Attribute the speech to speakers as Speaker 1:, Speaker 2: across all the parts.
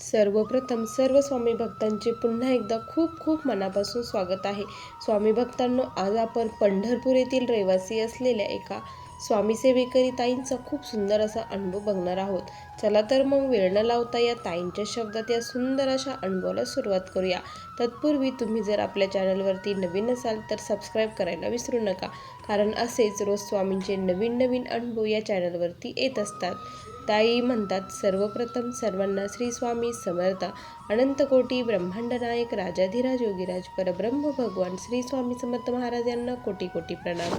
Speaker 1: सर्वप्रथम सर्व स्वामी भक्तांचे पुन्हा एकदा खूप खूप मनापासून स्वागत आहे. स्वामी भक्तांनो आज आपण पंढरपूर येथील रहिवासी असलेल्या एका स्वामी सेवेकरी ताईंचा खूप सुंदर असा अनुभव बघणार आहोत. चला तर मग वेळ न लावता या ताईंच्या शब्दात या सुंदर अशा अनुभवाला सुरुवात करूया. तत्पूर्वी तुम्ही जर आपल्या चॅनलवरती नवीन असाल तर सबस्क्राईब करायला विसरू नका कारण असेच रोज स्वामींचे नवीन नवीन अनुभव या चॅनलवरती येत असतात. ताई म्हणतात सर्वप्रथम सर्वांना श्री स्वामी समर्थ अनंतकोटी ब्रह्मांड नायक राजाधिराज योगीराज परब्रह्म भगवान श्री स्वामी समर्थ महाराज यांना कोटी कोटी प्रणाम.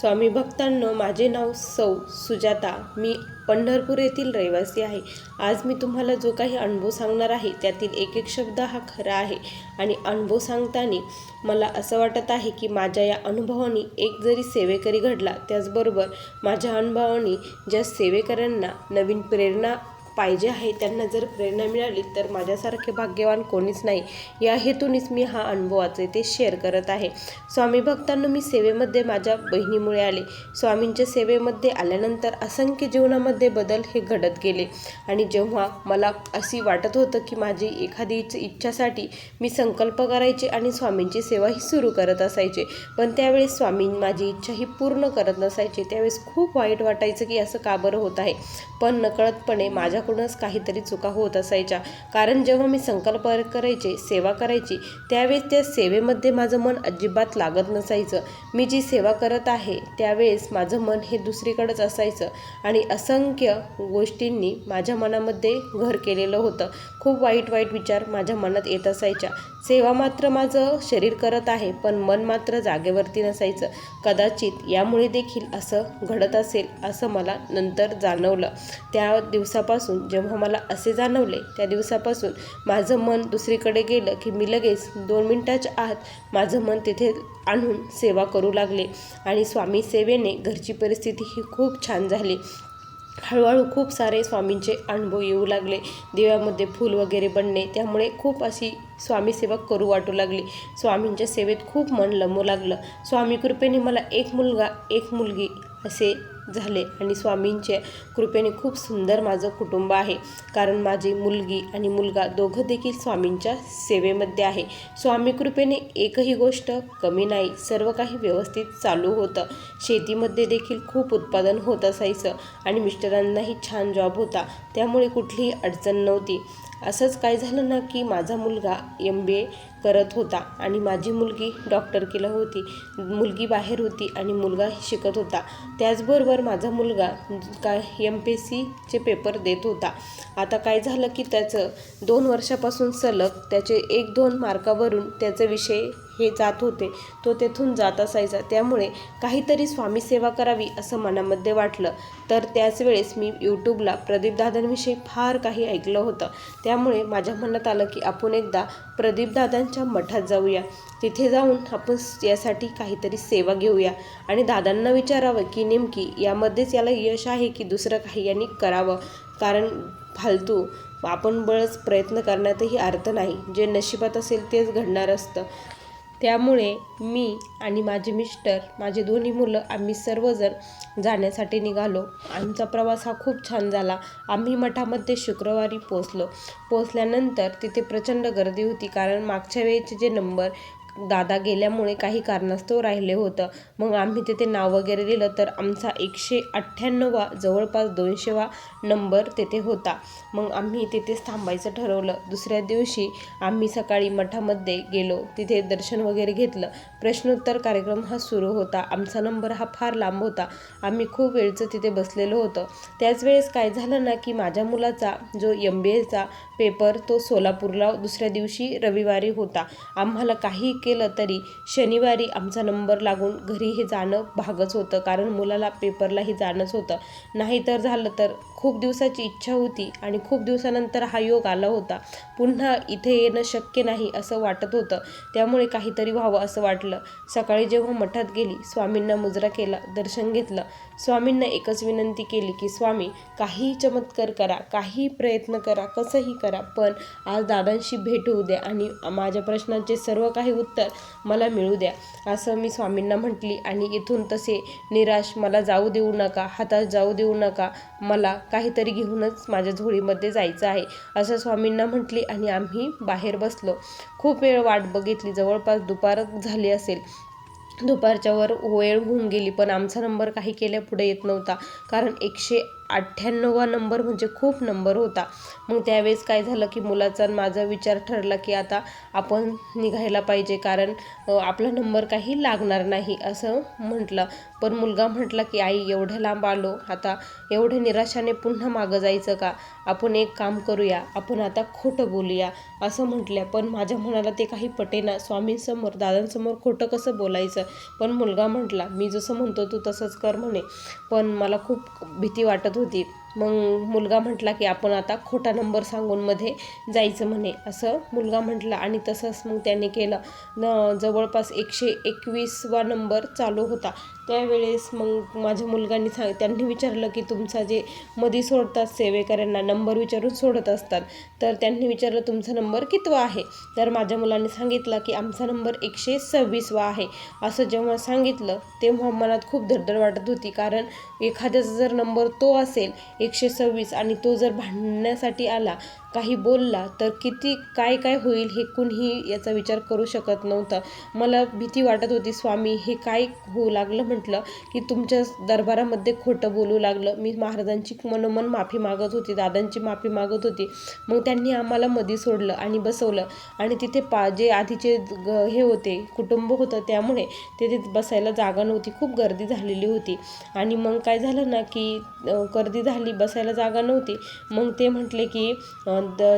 Speaker 1: स्वामी भक्तांनो माझे नाव सौ सुजाता. मी पंढरपूर येथील रहिवासी आहे. आज मी तुम्हाला जो काही अनुभव सांगणार आहे त्यातील एक एक शब्द हा खरा आहे. आणि अनुभव सांगताना मला असं वाटत आहे की माझ्या या अनुभवाने एक जरी सेवेकरी घडला त्याचबरोबर माझ्या अनुभवाने ज्या सेवेकऱ्यांना नवीन प्रेरणा पाहिजे आहे त्यांना जर प्रेरणा मिळाली तर माझ्यासारखे भाग्यवान कोणीच नाही. या हेतूनेच मी हा अनुभवाचे ते शेअर करत आहे. स्वामी भक्तांना मी सेवेमध्ये माझ्या बहिणीमुळे आले. स्वामींच्या सेवेमध्ये आल्यानंतर असंख्य जीवनामध्ये बदल हे घडत गेले. आणि जेव्हा मला अशी वाटत होतं की माझी एखादी इच्छासाठी मी संकल्प करायचे आणि स्वामींची सेवा ही सुरू करत असायचे पण त्यावेळेस स्वामी माझी इच्छा ही पूर्ण करत नसायचे त्यावेळेस खूप वाईट वाटायचं की असं का बरं होत आहे. पण नकळतपणे माझ्या माझ्याकडूनच काहीतरी चुका होत असायच्या. कारण जेव्हा मी संकल्प करायचे सेवा करायची त्यावेळेस त्या सेवेमध्ये माझं मन अजिबात लागत नसायचं. मी जी सेवा करत आहे त्यावेळेस माझं मन हे दुसरीकडंच असायचं. आणि असंख्य गोष्टींनी माझ्या मनामध्ये घर केलेलं होतं. खूप वाईट वाईट विचार माझ्या मनात येत असायच्या. सेवा मात्र माझं शरीर करत आहे पण मन मात्र जागेवरती नसायचं. कदाचित यामुळे देखील असं घडत असेल असं मला नंतर जाणवलं. त्या दिवसापासून जेव्हा मला असे जाणवले त्या दिवसापासून माझं मन दुसरीकडे गेलं की मी लगेच दोन मिनटाच्या आत माझं मन तिथे आणून सेवा करू लागले आणि स्वामी सेवेने घरची परिस्थिती ही खूप छान झाली. हळूहळू खूप सारे स्वामींचे अनुभव येऊ लागले. देवामध्ये फूल वगैरे बनणे त्यामुळे खूप अशी स्वामीसेवा करू वाटू लागली. स्वामींच्या सेवेत खूप मन लंबू लागलं. स्वामी कृपेने मला एक मुलगा एक मुलगी असे झाले आणि स्वामींच्या कृपेने खूप सुंदर माझं कुटुंब आहे. कारण माझी मुलगी आणि मुलगा दोघं देखील स्वामींच्या सेवेमध्ये आहे. स्वामी कृपेने एकही गोष्ट कमी नाही सर्व काही व्यवस्थित चालू होतं. शेतीमध्ये देखील खूप उत्पादन होत असायचं आणि मिस्टरांनाही छान जॉब होता. त्यामुळे कुठलीही अडचण नव्हती. असंच काय झालं ना की माझा मुलगा एम बी ए करत होता आणि माझी मुलगी डॉक्टर केलं होती. मुलगी बाहेर होती आणि मुलगा शिकत होता. त्याचबरोबर माझा मुलगा काय एम पी एस सीचे पेपर देत होता. आता काय झालं की त्याचं दोन वर्षापासून सलग त्याचे एक दोन मार्कावरून त्याचा विषय हे जात होते. तो तेथून जात असायचा. त्यामुळे काहीतरी स्वामी सेवा करावी असं मनामध्ये वाटलं. तर त्याच वेळेस मी यूट्यूबला प्रदीपदादांविषयी फार काही ऐकलं होतं. त्यामुळे माझ्या मनात आलं की आपण एकदा प्रदीपदादांच्या मठात जाऊया. तिथे जाऊन आपण यासाठी काहीतरी सेवा घेऊया. आणि दादांना विचारावं की नेमकी यामध्येच याला यश आहे की दुसरं काही यांनी करावं? कारण फालतू आपण बळच प्रयत्न करण्यातही अर्थ नाही. जे नशिबात असेल तेच घडणार असतं. त्यामुळे मी आणि माझे मिस्टर माझे दोन्ही मुलं आम्ही सर्वजण जाण्यासाठी निघालो. आमचा प्रवास हा खूप छान झाला. आम्ही मठामध्ये शुक्रवारी पोचलो पोचल्यानंतर तिथे प्रचंड गर्दी होती कारण मागच्या वेळेचे जे नंबर दादा गेल्यामुळे काही कारणास्तव राहिले होतं. मग आम्ही तिथे नाव वगैरे दिलं तर आमचा एकशे अठ्ठ्याण्णववा जवळपास दोनशेवा नंबर तेथे होता. मग आम्ही तिथेच थांबायचं ठरवलं. दुसऱ्या दिवशी आम्ही सकाळी मठामध्ये गेलो. तिथे दर्शन वगैरे घेतलं. प्रश्नोत्तर कार्यक्रम हा सुरू होता. आमचा नंबर हा फार लांब होता. आम्ही खूप वेळचं तिथे बसलेलो होतं. त्याच वेळेस काय झालं ना की माझ्या मुलाचा जो एम बी एचा पेपर तो सोलापूरला दुसऱ्या दिवशी रविवारी होता. आम्हाला काही केलं तरी शनिवारी आमचा नंबर लागून घरी हे जाणं भागच होतं. कारण मुलाला पेपरलाही जाणंच होतं. नाहीतर झालं तर खूप दिवसाची इच्छा होती आणि खूप दिवसानंतर हा योग आला होता. पुन्हा इथे येणं शक्य नाही असं वाटत होतं. त्यामुळे काहीतरी व्हावं असं वाटलं. सकाळी जेव्हा मठात गेली स्वामींना मुजरा केला दर्शन घेतलं. स्वामींना एकच विनंती केली की स्वामी काही चमत्कार करा काही प्रयत्न करा कसंही करा पण आज दादांशी भेट होऊ द्या आणि माझ्या प्रश्नांचे सर्व काही उत्तर उत्तर मला मिळू द्या. असं मी स्वामींना म्हटली आणि इथून तसे निराश मला जाऊ देऊ नका हातात जाऊ देऊ नका मला काहीतरी घेऊनच माझ्या झोळीमध्ये जायचं आहे असं स्वामींना म्हटली आणि आम्ही बाहेर बसलो. खूप वेळ वाट बघितली जवळपास दुपार झाली असेल. दुपारच्यावर वेळ होऊन गेली पण आमचा नंबर काही केल्या पुढे येत नव्हता कारण एकशे अठ्ठ्याण्णववा नंबर म्हणजे खूप नंबर होता. मग त्यावेळेस काय झालं की मुलाचा माझा विचार ठरला की आता आपण निघायला पाहिजे कारण आपला नंबर काही लागणार नाही असं म्हटलं. पण मुलगा म्हटला की आई एवढं लांब आलो. आता एवढ्या निराशाने पुन्हा मागं जायचं का? आपण एक काम करूया. आपण आता खोटं बोलूया. असं म्हटल्या. पण माझ्या मनाला ते काही पटेना स्वामींसमोर दादांसमोर खोटं कसं बोलायचं? पण मुलगा म्हटला मी जसं म्हणतो तू तसंच कर म्हणे. पण मला खूप भीती वाटत होती. मग मुलगा म्हटला की आपण आता खोटा नंबर सांगून मध्ये जायचं म्हणे. असं मुलगा म्हटला आणि तसंच मग त्याने केलं. न जवळपास एकशे एकवीसवा नंबर चालू होता. त्यावेळेस मग माझ्या मुलगांनी सांग त्यांनी विचारलं की तुमचा जे मधी सोडतात सेवेकऱ्यांना नंबर विचारून सोडत असतात. तर त्यांनी विचारलं तुमचा नंबर कितवा आहे? तर माझ्या मुलांनी सांगितलं की आमचा नंबर एकशे सव्वीसवा आहे. असं जेव्हा सांगितलं तेव्हा मनात खूप धडधड वाटत होती. कारण एखाद्याचा जर नंबर तो असेल एकशे सव्वीस आणि तो जर भांडण्यासाठी आला काही बोलला तर किती काय काय होईल हे कुणीही याचा विचार करू शकत नव्हता. मला भीती वाटत होती स्वामी हे काय होऊ लागलं? म्हटलं की तुमच्या दरबारामध्ये खोटं बोलू लागलं. मी महाराजांची मनोमन माफी मागत होती दादांची माफी मागत होती. मग त्यांनी आम्हाला मधी सोडलं आणि बसवलं. आणि तिथे पा जे आधीचे ग- हे होते कुटुंब होतं त्यामुळे तिथे बसायला जागा नव्हती. खूप गर्दी झालेली होती. आणि मग काय झालं ना की गर्दी झाली बसायला जागा नव्हती. मग ते म्हटले की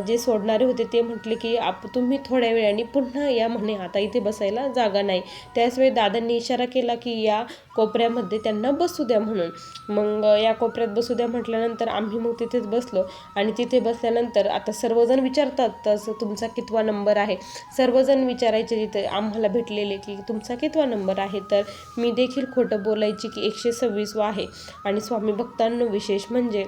Speaker 1: जे सोडणारे होते ते म्हटले की आप तुम्ही थोड्या वेळाने पुन्हा या म्हणे आता इथे बसायला जागा नाही. त्याचवेळी दादांनी इशारा केला की या कोपऱ्यामध्ये त्यांना बसू द्या म्हणून. मग या कोपऱ्यात बसू द्या म्हटल्यानंतर आम्ही मग तिथेच बसलो. आणि तिथे बसल्यानंतर आता सर्वजण विचारतात तसं तुमचा कितवा नंबर आहे? सर्वजण विचारायचे तिथे आम्हाला भेटलेले की तुमचा कितवा नंबर आहे? तर मी देखील खोटं बोलायची की एकशे सव्वीसवा आहे. आणि स्वामी भक्तांनो विशेष म्हणजे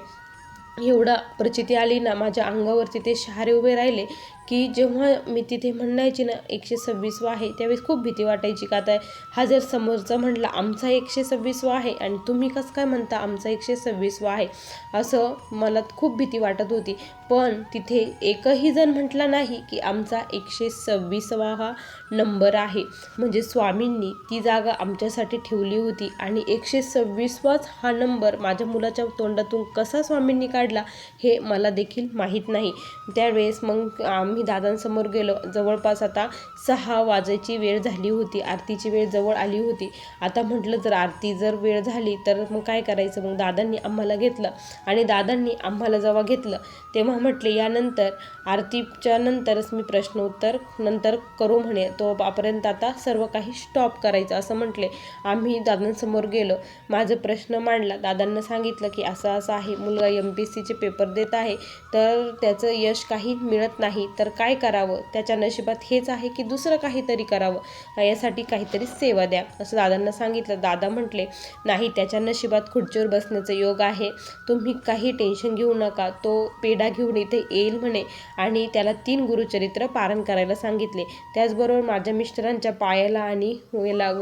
Speaker 1: एवढा प्रचिती आली ना माझ्या अंगावरती ते शहारे उभे राहिले. की जेव्हा मी तिथे म्हणायची ना एकशे सव्वीसवा आहे त्यावेळेस खूप भीती वाटायची का आता हा जर समोरचा म्हटला आमचा एकशे सव्वीसवा आहे आणि तुम्ही कसं काय म्हणता आमचा एकशे सव्वीसवा आहे? असं मला खूप भीती वाटत होती. पण तिथे एकही जण म्हटला नाही की आमचा एकशे सव्वीसवा हा नंबर आहे. म्हणजे स्वामींनी ती जागा आमच्यासाठी ठेवली होती आणि एकशे सव्वीसवाच हा नंबर माझ्या मुलाच्या तोंडातून कसा स्वामींनी काढला हे मला देखील माहीत नाही. त्यावेळेस मग आम्ही दादांसमोर गेलो. जवळपास आता सहा वाजायची वेळ झाली होती. आरतीची वेळ जवळ आली होती. आता म्हटलं जर आरती जर वेळ झाली तर मग काय करायचं? मग दादांनी आम्हाला घेतलं. आणि दादांनी आम्हाला जेव्हा घेतलं तेव्हा म्हटले यानंतर आरतीच्या नंतरच मी प्रश्नोत्तर नंतर करू म्हणे. तोपर्यंत आता सर्व काही स्टॉप करायचं. असं म्हटले. आम्ही दादांसमोर गेलो. माझं प्रश्न मांडला. दादांना सांगितलं की असं असं आहे. मुलगा एम पी सीचे पेपर देत आहे तर त्याचं यश काही मिळत नाही. तर तर काय करावं? त्याच्या नशिबात हेच आहे की दुसरं काहीतरी करावं? यासाठी काहीतरी सेवा द्या. असं दादांना सांगितलं. दादा म्हटले नाही त्याच्या नशिबात खुर्चीवर बसण्याचं योग आहे. तुम्ही काही टेन्शन घेऊ नका. तो पेढा घेऊन इथे येईल म्हणे. आणि त्याला तीन गुरुचरित्र पारण करायला सांगितले. त्याचबरोबर माझ्या मिस्टरांच्या पायाला आणि याला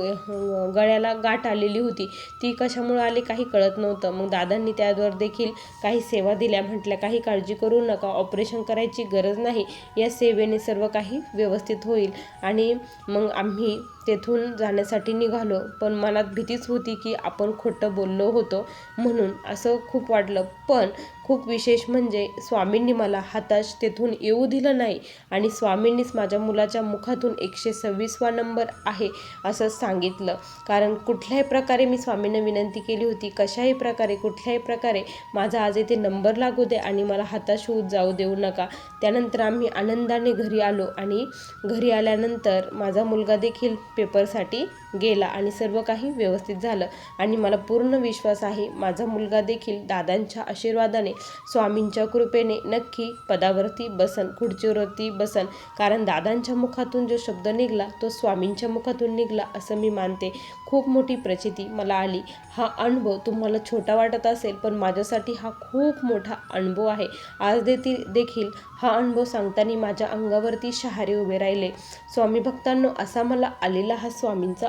Speaker 1: गळ्याला गाठ आलेली होती. ती कशामुळे आली काही कळत नव्हतं. मग दादांनी त्यावर देखील काही सेवा दिल्या. म्हटल्या काही काळजी करू नका. ऑपरेशन करायची गरज नाही. या सेवेने सर्व काही व्यवस्थित होईल आणि मग आम्ही तेथून जाण्यासाठी निघालो. पण मनात भीतीच होती की आपण खोटं बोललो होतो म्हणून असं खूप वाटलं. पण खूप विशेष म्हणजे स्वामींनी मला हाताश तेथून येऊ दिलं नाही आणि स्वामींनीच माझ्या मुलाच्या मुखातून एकशे सव्वीसवा नंबर आहे असं सांगितलं. कारण कुठल्याही प्रकारे मी स्वामींना विनंती केली होती कशाही प्रकारे कुठल्याही प्रकारे माझा आज येथे नंबर लागू दे आणि मला हाताश होऊ जाऊ देऊ नका. त्यानंतर आम्ही आनंदाने घरी आलो आणि घरी आल्यानंतर माझा मुलगा देखील पेपरसाठी गेला आणि सर्व काही व्यवस्थित झालं. आणि मला पूर्ण विश्वास आहे माझा मुलगा देखील दादांच्या आशीर्वादाने स्वामींच्या कृपेने नक्की पदावरती बसन खुर्चीवरती बसन. कारण दादांच्या मुखातून जो शब्द निघाला तो स्वामींच्या मुखातून निघाला असं मी मानते. खूप मोठी प्रचिती मला आली. हा अनुभव तुम्हाला छोटा वाटत असेल पण माझ्यासाठी हा खूप मोठा अनुभव आहे. आज देखील देखील हा अनुभव सांगताना माझ्या अंगावरती शहारे उभे राहिले. स्वामी भक्तांनो असा मला आलेला हा स्वामींचा